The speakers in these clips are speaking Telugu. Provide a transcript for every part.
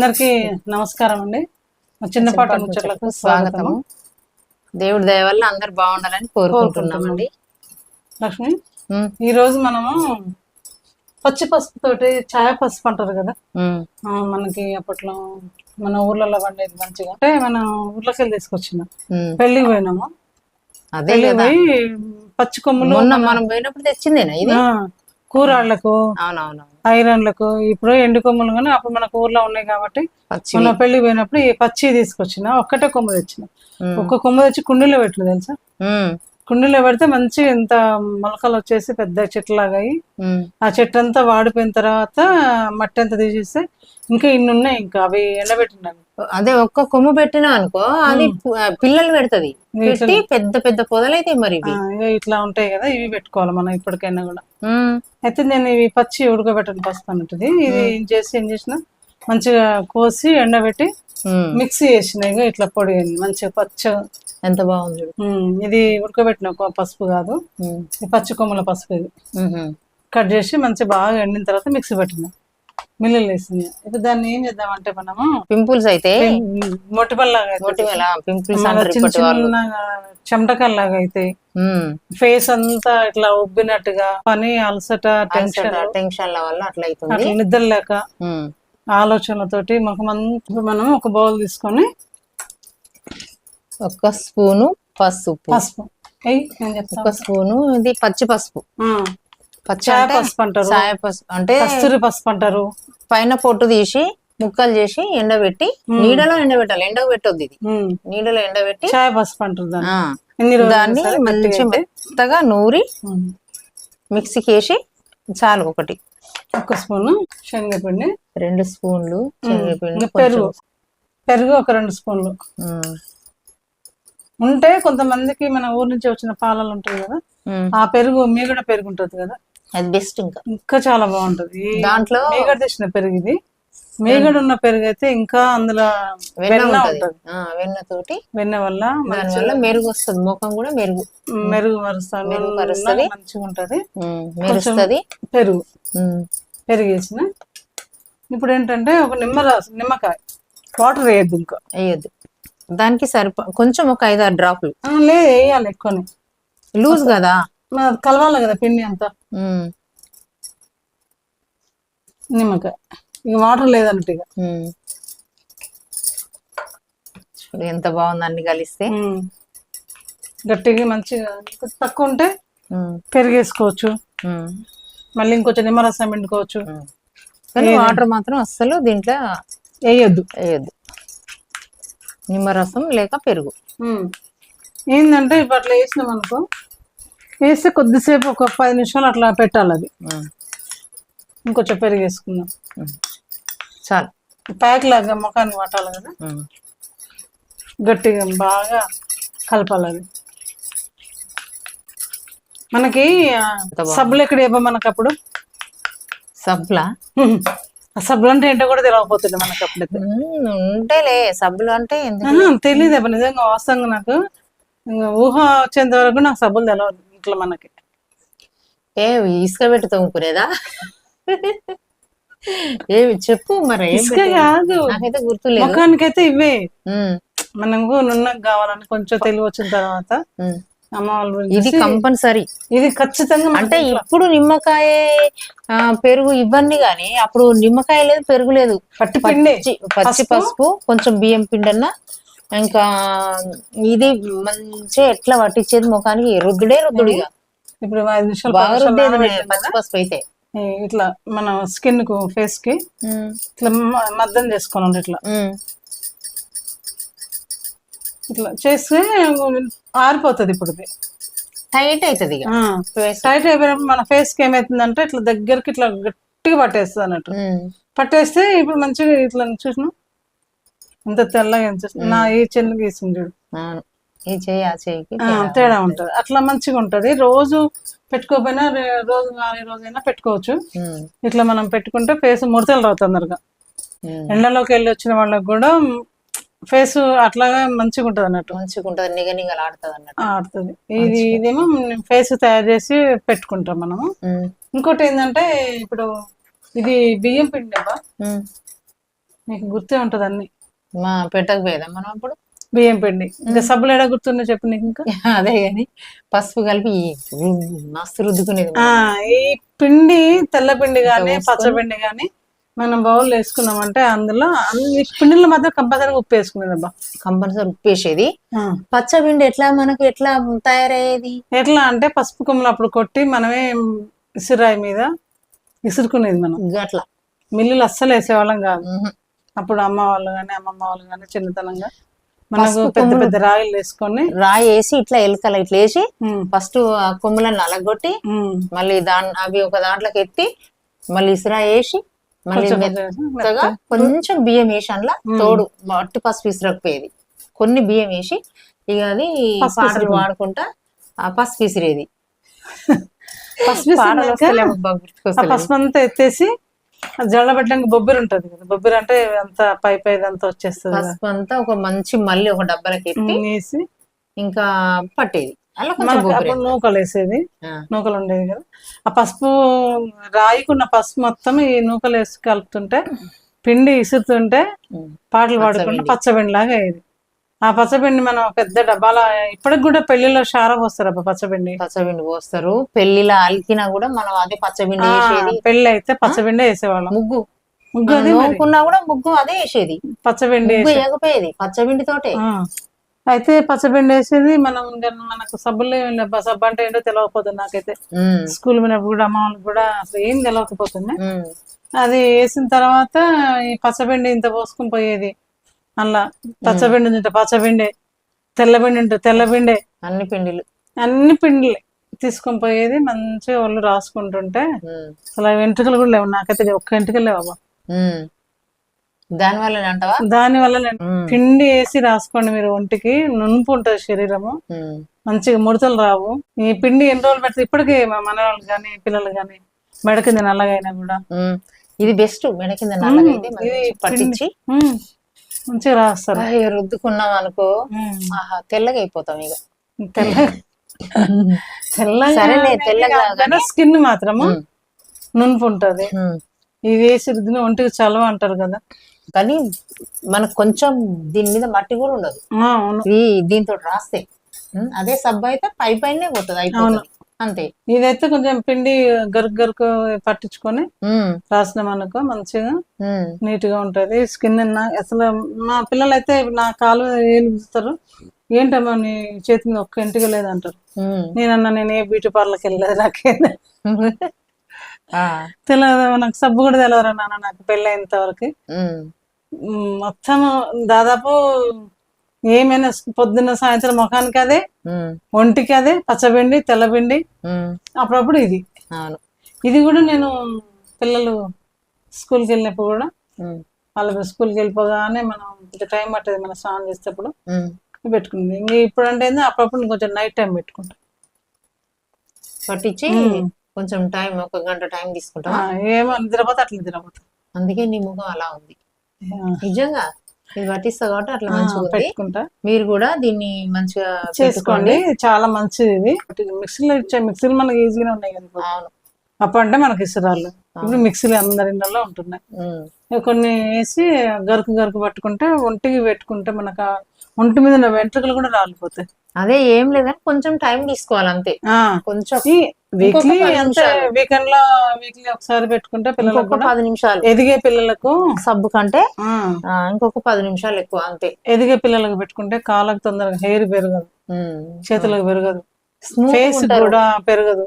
అందరికీ నమస్కారం అండి. మా చిన్నపాటి ముచ్చట్లకు స్వాగతము. దేవుడి దయ వల్ల అందరు బాగుండాలని కోరుకుంటున్నామండి. లక్ష్మి ఈ రోజు మనము పచ్చి పసుపు తోటి ఛాయ పసుపు అంటారు కదా. మనకి అప్పట్లో మన ఊర్లలో పండేది మంచిగా. అంటే మనం ఊర్లోకి వెళ్ళి తీసుకొచ్చిన. పెళ్ళికి పోయినాము. అదే పోయి పచ్చి కొమ్ములు మనం పోయినప్పుడు తెచ్చిందేనా ఇది? కూరాళ్ళకు అవునవును ఐరన్లకు ఇప్పుడు ఎండు కొమ్ములు కానీ అప్పుడు మనకు ఊర్లో ఉన్నాయి కాబట్టి పచ్చి. మొన్న పెళ్ళికి పోయినప్పుడు ఈ పచ్చి తీసుకొచ్చిన ఒక్కటే కొమ్ము తెచ్చిన. ఒక్క కొమ్ము తెచ్చి కుండీలో పెట్టిన తెలుసా? కుండీలో పెడితే మంచి ఇంత మొలకలు వచ్చేసి పెద్ద చెట్టులాగా అయ్యి. ఆ చెట్టు అంతా వాడిపోయిన తర్వాత మట్టి అంతా తీసేస్తే ఇంకా ఇన్ని ఉన్నాయి ఇంకా అవి ఎండబెట్టినాను అదే ఒక్క కొమ్ము పెట్టినా అనుకో అది పిల్లలు పెడుతుంది. పెట్టి పెద్ద పెద్ద పొదలైతాయి మరి ఇవి. ఇక ఇట్లా ఉంటాయి కదా ఇవి పెట్టుకోవాలి మనం ఇప్పటికైనా కూడా. అయితే నేను ఇవి పచ్చి ఉడకబెట్టను పస్తానంటది ఇది ఏం చేసి ఏం చేసిన మంచిగా కోసి ఎండబెట్టి. మిక్సీ ఇక ఇట్లా పొడి మంచిగా పచ్చ. ఎంత బాగుంది ఇది ఉడకబెట్టిన పసుపు కాదు. పచ్చి కొమ్మల పసుపు ఇది. కట్ చేసి మంచిగా బాగా ఎండిన తర్వాత మిక్సీ పెట్టిన. మిల్లులు వేసింది. ఇప్పుడు దాన్ని ఏం చేద్దామంటే మనము పింపుల్స్ అయితే మొటిపల్లాగా మొటి వల్ల పింపుల్స్ చిన్న చెమటకల్లాగా అయితే. ఫేస్ అంతా ఇట్లా ఉబ్బినట్టుగా పని అలసట టెన్షన్ టెన్షన్ల. వల్ల అట్లా అవుతుంది నిద్ర లేక ఆలోచనలతోటి ముఖం అంతా మనం ఒక బౌల్ తీసుకొని ఒక స్పూను పసుపు. పసుపు. ఎయ్ నేను చెప్తాను ఒక స్పూను ఇది పచ్చి పసుపు. పచ్చి చాయ అంటే పసుపు అంటారు. చాయ పసుపు అంటే కస్తూరి పసుపు అంటారు. పైన పొట్టు తీసి ముక్కలు చేసి ఎండబెట్టి నీడలో ఎండబెట్టాలి. ఎండకు పెట్టొద్దు ఇది. ఉమ్. నీడలో ఎండబెట్టి చాయ పసుపు అంటారు దాన్ని. ఆ, ఎన్ని రోజులు దాన్ని సరే గట్టిగా మంచి అయితే. మెత్తగా నూరి ఉమ్. మిక్సీకి వేసి చాలు ఒకటి. ఒక స్పూను శనగపిండి. రెండు స్పూన్లు శనగపిండి పెరుగు. పెరుగు ఒక రెండు స్పూన్లు. ఉంటే కొంతమందికి మన ఊరు నుంచి వచ్చిన పాలలు ఉంటాయి కదా ఆ పెరుగు మీగడ పెరుగు ఉంటుంది కదా. అది బెస్ట్ ఇంకా. ఇంకా చాలా బాగుంటది. దాంట్లో మీగడ తెచ్చిన పెరుగు ఇది. మీగడ ఉన్న పెరుగు అయితే ఇంకా అందులో వెన్న వెన్న ఉంటది. వెన్నతోటి వెన్న వల్ల వల్ల మెరుగు వస్తుంది. ముఖం కూడా మెరుగు. మెరుగు మరుస్తాను మెరుగుపరుస్తది. మంచిగా ఉంటది. మెరుస్తుంది. పెరుగు. ఉమ్, పెరుగు వేసిన ఇప్పుడు ఏంటంటే ఒక నిమ్మ రసం నిమ్మకాయ. వాటర్ వేయద్దు ఇంకా. వేయద్దు. దానికి సరిపో కొంచెం ఒక ఐదు ఆరు డ్రాపులు లేదు వేయాలి ఎక్కువని. లూజ్ కదా? కలవాలి కదా పిండి అంతా. నిమ్మకాయ. ఇక వాటర్ లేదన్నట్టు ఇక. ఎంత బాగుంది అన్ని కలిస్తే. గట్టిగా మంచిగా తక్కువ ఉంటే ఉమ్, పెరుగు వేసుకోవచ్చు ఉమ్, మళ్ళీ ఇంకొంచెం నిమ్మరసం పిండుకోవచ్చు. కానీ వాటర్ మాత్రం అస్సలు దీంట్లో వేయొద్దు. వేయద్దు. నిమ్మరసం లేక పెరుగు. ఏంటంటే ఇప్పుడు అట్లా వేసినాం అనుకో వేస్తే కొద్దిసేపు ఒక పది నిమిషాలు అట్లా పెట్టాలి అది. ఇంకొంచెం పెరుగు వేసుకుందాం. చాలు. ప్యాక్ లాగా ముఖాన్ని పట్టాలి కదా. గట్టిగా బాగా కలపాలి అది. మనకి. సబ్బులు ఎక్కడ ఇవ్వ మనకు అప్పుడు సబ్బులా ఆ సబ్బులు అంటే ఏంటో కూడా తెలియకపోతుంది మనకు అప్పుడైతే ఉమ్, ఉంటేలే సబ్బులు అంటే తెలియదు అప్పుడు నిజంగా వాస్తవంగా నాకు. ఊహ వచ్చేంత వరకు నాకు సబ్బులు తెలియదు ఇట్లా మనకి. ఏ ఇసుక పెట్టి తోముకునేదా? ఏమి చెప్పు మరి ఇసుక? కాదు. నాకైతే గుర్తులేదు. ముఖానికైతే ఇవే. మనకు నున్నకు కావాలని కొంచెం తెలివి వచ్చిన తర్వాత ఇది కంపల్సరీ. ఇది ఖచ్చితంగా అంటే ఇప్పుడు నిమ్మకాయ పెరుగు ఇవన్నీ గాని అప్పుడు నిమ్మకాయ లేదు పెరుగు లేదు. పట్టి పచ్చి పచ్చి పసుపు. కొంచెం బియ్యం పిండి అన్న ఇంకా ఇది మంచిగా ఎట్లా పట్టించేది ముఖానికి? రుద్దుడే రుద్దుడిగా ఇప్పుడు ఐదు నిమిషాలు బాగా పది నిమిషాలు రుద్దేది నానబెట్టాం పచ్చి కదా, పసుపు అయితే. ఇట్లా మన స్కిన్కు ఫేస్కి ఇట్లా మద్దం చేసుకోవాలి ఇట్లా. ఇట్లా చేస్తే ఆరిపోతుంది ఇప్పుడు ఇది. టైట్ అవుతుంది ఇక. టైట్ అయిపోయినప్పుడు మన ఫేస్కి ఏమైతుందంటే ఇట్లా దగ్గరికి ఇట్లా గట్టిగా పట్టేస్తుంది అన్నట్టు. ఉమ్, పట్టేస్తే ఇప్పుడు మంచిగా ఇట్లా చూసిన? ఎంత తెల్లగా అనిపిస్తుంది. నా ఈ చెన్ను గీసింది చూడు. అవును. ఈ చెయ్యి ఆ తేడా ఉంటది. అట్లా మంచిగా ఉంటది. రోజు పెట్టుకోకపోయినా రే- రోజు కానీ రోజైనా పెట్టుకోవచ్చు. ఉమ్, ఇట్లా మనం పెట్టుకుంటే ఫేస్ ముడతలు రావు తొందరగా. ఉమ్. ఎండలోకి వెళ్ళి వచ్చిన వాళ్ళకి కూడా ఫేస్ అట్లాగా మంచిగా ఉంటది అన్నట్టు మంచిగా ఉంటుంది నిగ నిగలాడుతుంది అన్నట్టు ఆడుతుంది. ఇది ఇదేమో ఫేస్ తయారు చేసి పెట్టుకుంటాం మనము. ఇంకోటి ఏంటంటే ఇప్పుడు ఇది బియ్యం పిండి అబ్బా ఉమ్, నీకు గుర్తే ఉంటది అన్ని. మా పెట్టకపోయేదా మనం అప్పుడు? బియ్యం పిండి. ఇంకా సబ్బులు ఎడ గుర్తుందో చెప్పు నీకు ఇంకా. అదే కానీ పసుపు కలిపి మస్తు రుద్దుకునేది. ఆ ఈ పిండి తెల్ల పిండి వేసుకొని- పచ్చ పిండి గానీ మనం బౌల్ వేసుకున్నామంటే అందులో అన్ని పిండిలో మాత్రం కంపల్సరీగా ఉప్పు వేసుకునేది అబ్బా కంపల్సరీ ఉప్పేసేది. ఆ. పచ్చపిండి ఎట్లా మనకు ఎట్లా తయారయ్యేది? ఎట్లా అంటే పసుపు కొమ్మలు అప్పుడు కొట్టి మనమే ఇసురాయి మీద ఇసురుకునేది మనం. గట్లా మిల్లులు అస్సలు వేసేవాళ్ళం కాదు. అప్పుడు అమ్మ వాళ్ళు కానీ అమ్మమ్మ వాళ్ళు కానీ చిన్నతనంగా మనకు పెద్ద పెద్ద రాయిలు వేసుకొని రాయి వేసి ఇట్లా ఎలకల ఇట్లా వేసి ఫస్ట్ ఆ కొమ్ములను నలగొట్టి ఉమ్, మళ్ళీ దాని అవి ఒక దాంట్లోకి ఎత్తి మళ్ళీ ఇసురా వేసి మళ్ళీ కొంచెం మెత్తగా కొంచెం బియ్యం వేసి అందులో తోడు మట్టి పసుపు ఇసురకపోయేది కొన్ని బియ్యం వేసి ఇక అది పాటలు ఆ పసుపు విసిరేది. పసుపు అంతా ఎత్తేసి జల్ల పెట్టడానికి బొబ్బిరి ఉంటది కదా బొబ్బిరి అంటే అంత పై పై అంతా వచ్చేస్తుంది పసుపు అంతా ఒక మంచి మళ్ళీ ఒక డబ్బాలకి ఎత్తి ఇంకా పట్టేది. అప్పుడు నూకలు వేసేది నూకలు ఉండేది కదా. ఆ పసుపు రాయికున్న పసుపు మొత్తం ఈ నూకలు వేసి కలుపుతుంటే పిండి ఇసురుతుంటే. పాటలు పాడుకుంటే పచ్చబెండి లాగా అయ్యేది. ఆ పచ్చబెండి మనం పెద్ద డబ్బాల ఇప్పటికి కూడా పెళ్ళిలో షార పోస్తారు అబ్బా పచ్చబెండి. పచ్చబిండి పోస్తారు. పెళ్ళిలా అలికినా కూడా మనం అదే పచ్చబిండి పెళ్ళి అయితే పచ్చబెండి వేసేవాళ్ళం. ముగ్గు. ముగ్గు. నూకున్నా కూడా ముగ్గు అదే వేసేది. పచ్చబెండి వేయకపోయేది పచ్చబిండి తోటే. అయితే పచ్చబెండి వేసేది మనం మనకు సబ్బులు ఏం లేవు. సబ్బు అంటే ఏంటో తెలియకపోతుంది నాకైతే. స్కూల్ పోయినప్పుడు కూడా అమ్మ వాళ్ళకి కూడా అసలు ఏం తెలియకపోతుంది అది వేసిన తర్వాత ఈ పచ్చబెండి ఇంత పోసుకుని పోయేది. అలా పచ్చబెండి ఉంటే పచ్చబెండి. తెల్లబెండి ఉంటే తెల్లబెండే అన్ని పిండిలు. అన్ని పిండిలే తీసుకొని పోయేది. మంచిగా వాళ్ళు రాసుకుంటుంటే అసలు ఆ వెంట్రుకలు కూడా లేవు. నాకైతే ఒక్క వెంట్రుకలు లేవు అబ్బా. దాని వల్ల అంటావా? దాని వల్ల పిండి వేసి రాసుకోండి మీరు ఒంటికి నునుపు ఉంటుంది శరీరము. మంచిగా ముడతలు రావు. ఈ పిండి ఎన్ని రోజులు పెడితే ఇప్పటికీ మా మనవాళ్ళు కానీ పిల్లలు కానీ మెడ కింద నల్లగైనా కూడా. ఇది బెస్ట్ మెడ కింద పట్టించి మంచిగా రాస్తారు. రుద్దుకున్నాం అనుకో. ఆహా తెల్లగా. అయిపోతాం ఇక తెల్ల తెల్లగా తెల్లగా స్కిన్ మాత్రము నునుపు ఉంటది. ఇది వేసి రుద్దిన ఒంటికి చలవ అంటారు కదా. కానీ మనకు కొంచెం దీని మీద మట్టి కూడా ఉండదు. అవును. ఈ దీంతో రాస్తే ఉమ్, అదే సబ్బు అయితే పై పైనే పోతుంది అయిపోతుంది. అంతే. ఇదైతే కొంచెం పిండి గరుకు గరుకు పట్టించుకొని ఉమ్, రాసినాం అనుకో మంచిగా ఉమ్, నీట్గా ఉంటది. స్కిన్ అసలు మా పిల్లలు అయితే నా కాలు ఏలు చూస్తారు ఏంటమ్మా నీ చేతి మీద ఒక్క ఇంటికి లేదంటారు. ఉమ్. నేనన్నా నేను ఏ బ్యూటీ పార్లర్కి వెళ్ళలేదు నాకేంది? ఆ, తెలియదు నాకు సబ్బు కూడా తెలియదురా నాన్న. నాకు పెళ్ళి అయినంత వరకు మొత్తం దాదాపు ఏమైనా పొద్దున్న సాయంత్రం ముఖానికి అదే ఒంటికి అదే పచ్చబిండి తెల్లబిండి. అప్పుడప్పుడు ఇది. అవును. ఇది కూడా నేను పిల్లలు స్కూల్కి వెళ్ళినప్పుడు కూడా వాళ్ళు స్కూల్కి వెళ్ళిపోగానే మనం టైం పట్టేది మనం స్నానం చేసేటప్పుడు. పెట్టుకుంది ఇంక ఇప్పుడు అంటే అప్పుడప్పుడు కొంచెం నైట్ టైం పెట్టుకుంటా. పట్టించి. కొంచెం టైం ఒక గంట టైం తీసుకుంటాం ఏమో నిద్రపోతే అట్లా నిద్రపోతా. అందుకే నీ ముఖం అలా ఉంది. నిజంగా ఇది పట్టిస్తా కాబట్టి అట్లా మంచిగా పెట్టుకుంటా. మీరు కూడా దీన్ని మంచిగా చేసుకోండి. చాలా మంచిది మిక్సీలో ఇచ్చే మిక్సీలు మనకి ఈజీగా ఉన్నాయి కదా. అవును. అప్పుడు అంటే మనకి ఇసురాళ్ళు. ఇప్పుడు మిక్సీలు అందరి ఇళ్ళలో ఉంటున్నాయి. కొన్ని వేసి గరుకు గరుకు పట్టుకుంటే ఒంటికి పెట్టుకుంటే మనకు ఒంటి మీద వెంట్రుకలు కూడా రాలిపోతాయి. అదే ఏం లేదని కొంచెం టైం తీసుకోవాలి అంతే కొంచెం వీక్లీ నిమిషాలు. వీకెండ్లో వీక్లీ ఒకసారి పెట్టుకుంటే పిల్లలకు పది నిమిషాలు. ఎదిగే పిల్లలకు సబ్బు కంటే ఇంకొక పది నిమిషాలు ఎక్కువ అంతే. ఎదిగే పిల్లలకు పెట్టుకుంటే కాళ్ళకు తొందరగా హెయిర్ పెరగదు. చేతులకు పెరగదు. ఫేస్ కూడా పెరగదు.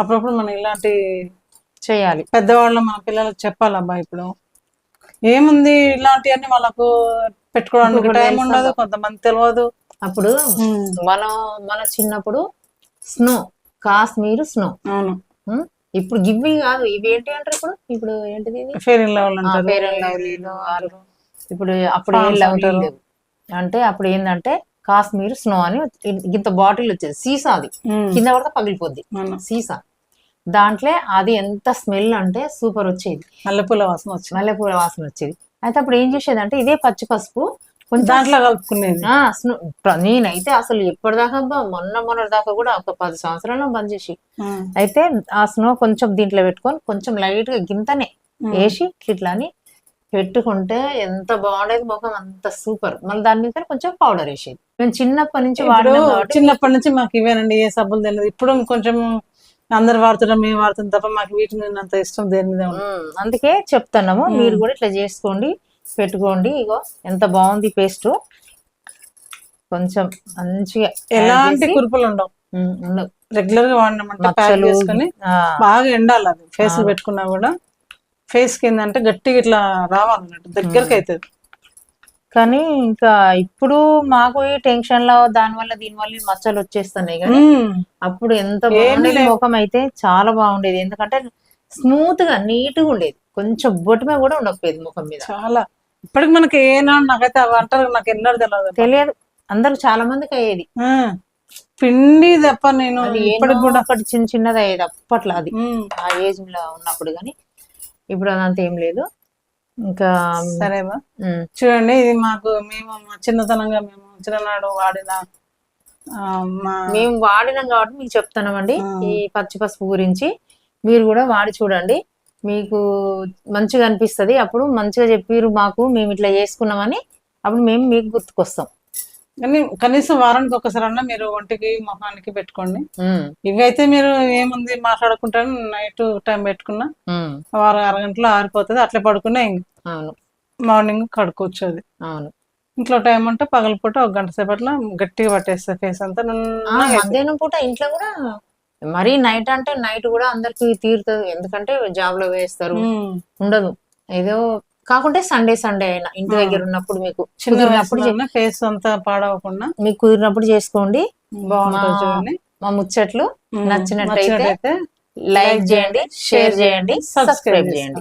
అప్పుడప్పుడు మనం ఇలాంటి చేయాలి. పెద్దవాళ్ళు మన పిల్లలకు చెప్పాలబ్బా ఇప్పుడు. ఏముంది ఇలాంటివన్నీ వాళ్ళకు పెట్టుకోవడానికి టైం ఉండదు కొంతమంది తెలియదు అప్పుడు మనం మన చిన్నప్పుడు స్నో కాశ్మీర్ స్నో అవును. ఇప్పుడు ఇవి కాదు. ఇవి ఏంటి అంటారు ఇప్పుడు? ఇప్పుడు ఏంటిది ఇది? ఫెయిర్ ఇన్ లెవెల్ అంటారు. ఫెయిర్ అండ్ లవ్లీలు వాళ్ళు ఇప్పుడు అప్పుడు ఏం లవ్లీ అంటే అప్పుడు ఏంటంటే కాశ్మీర్ స్నో అని ఇంత బాటిల్ వచ్చేది. సీసా అది. కింద పడితే పగిలిపోద్ది. సీసా. దాంట్లో అది ఎంత స్మెల్ అంటే సూపర్ వచ్చేది. మల్లెపూల వాసన వచ్చింది. మల్లెపూల వాసన వచ్చేది. అయితే అప్పుడు ఏం చేసేదంటే ఇదే పచ్చి పసుపు కొంచెం దాంట్లో కలుపుకునేది. ఆ, స్ను- ప్ర- నేనైతే అసలు ఎప్పటిదాకా మొన్న మొన్న దాకా కూడా ఒక పది సంవత్సరాలు బంద్ చేసి. అయితే ఆ స్నో కొంచెం దీంట్లో పెట్టుకొని కొంచెం లైట్గా గింతనే వేసి ఇట్లా అని పెట్టుకుంటే ఎంత బాగుండేది ముఖం అంత సూపర్. మళ్ళీ దాని మీద కొంచెం పౌడర్ వేసేది. మేము చిన్నప్పటి నుంచి కాబట్టి చిన్నప్పటి నుంచి మాకు ఇవేనండి ఏ సబ్బులు తెలియదు. ఇప్పుడు కొంచెం అందరు వాడుతున్నాం మేము వాడుతున్నాం తప్ప మాకు వీటి మీద అంత ఇష్టం దేని మీద అందుకే చెప్తున్నాము. మీరు కూడా ఇట్లా చేసుకోండి. పెట్టుకోండి. ఇగో ఎంత బాగుంది పేస్ట్. కొంచెం మంచిగా ఎలాంటి కురుపులు ఉండవు. రెగ్యులర్గా వాడినామంటే ప్యాక్ చేసుకొని బాగా ఎండాలి అది. ఫేస్. పెట్టుకున్నా కూడా. ఫేస్ కింద అంటే గట్టిగా ఇట్లా రావాలన్నట్టు దగ్గరకు అవుతుంది కానీ ఇంకా ఇప్పుడు మాకు ఈ టెన్షన్లో దాని వల్ల దీని వల్ల మచ్చలు వచ్చేస్తున్నాయి కానీ అప్పుడు ఎంత బాగుండేది. ముఖం అయితే చాలా బాగుండేది. ఎందుకంటే స్మూత్గా నీట్గా ఉండేది. కొంచెం బొట్టుమే కూడా ఉండకపోయేది ముఖం మీద. చాలా. ఇప్పటికి మనకి ఏనాడు నాకైతే అవి అంటారు నాకు ఎన్నడూ తెలియదు తెలియదు. అందరూ చాలా మందికి అయ్యేది. ఆ, పిండి తప్ప నేను అది ఇప్పటికి కూడా ఒకటి చిన్న చిన్నది అయ్యేది అప్పట్లో అది. ఉమ్, ఆ ఏజ్లో ఉన్నప్పుడు కానీ ఇప్పుడు అదంతా ఏం లేదు. ఇంకా సరేవా ఉమ్, చూడండి ఇది మాకు మేము మా చిన్నతనంగా మేము చిన్ననాడు వాడిన ఆ, మా మేము వాడినాం కాబట్టి మీకు చెప్తున్నామండి. ఈ పచ్చి పసుపు గురించి మీరు కూడా వాడి చూడండి. మీకు మంచిగా అనిపిస్తది. అప్పుడు మంచిగా చెప్పిర్రు మాకు మేము ఇట్లా చేసుకున్నామని అప్పుడు మేము మీకు గుర్తుకొస్తాం. కానీ కనీసం వారానికి ఒకసారి అన్నా మీరు ఒంటికి మొహానికి పెట్టుకోండి. ఉమ్, ఇవి అయితే మీరు ఏముంది మాట్లాడుకుంటాను నైట్ టైం పెట్టుకున్నా వారం అరగంటలో ఆరిపోతుంది. అట్లా పడుకున్నా ఇంక అవును. మార్నింగ్ కడుక్కోవచ్చు అది. అవును. ఇంట్లో టైం అంటే పగలపూట ఒక గంట సేపట్లో గట్టిగా పట్టేస్తుంది. ఫేస్ అంతా. మధ్యాహ్నం పూట ఇంట్లో కూడా మరీ నైట్ అంటే నైట్ కూడా అందరికి తీరుతుంది. ఎందుకంటే జాబ్లో వేస్తారు. ఉండదు. ఏదో కాకుంటే సండే సండే అయినా ఇంటి. దగ్గర ఉన్నప్పుడు మీకు కుదిరినప్పుడు ఫేస్ అంతా పాడవకుండా మీకు కుదిరినప్పుడు చేసుకోండి. బాగుంటుంది మా- ముచ్చట్లు నచ్చినట్టయితే లైక్ చేయండి షేర్ చేయండి సబ్స్క్రైబ్ చేయండి.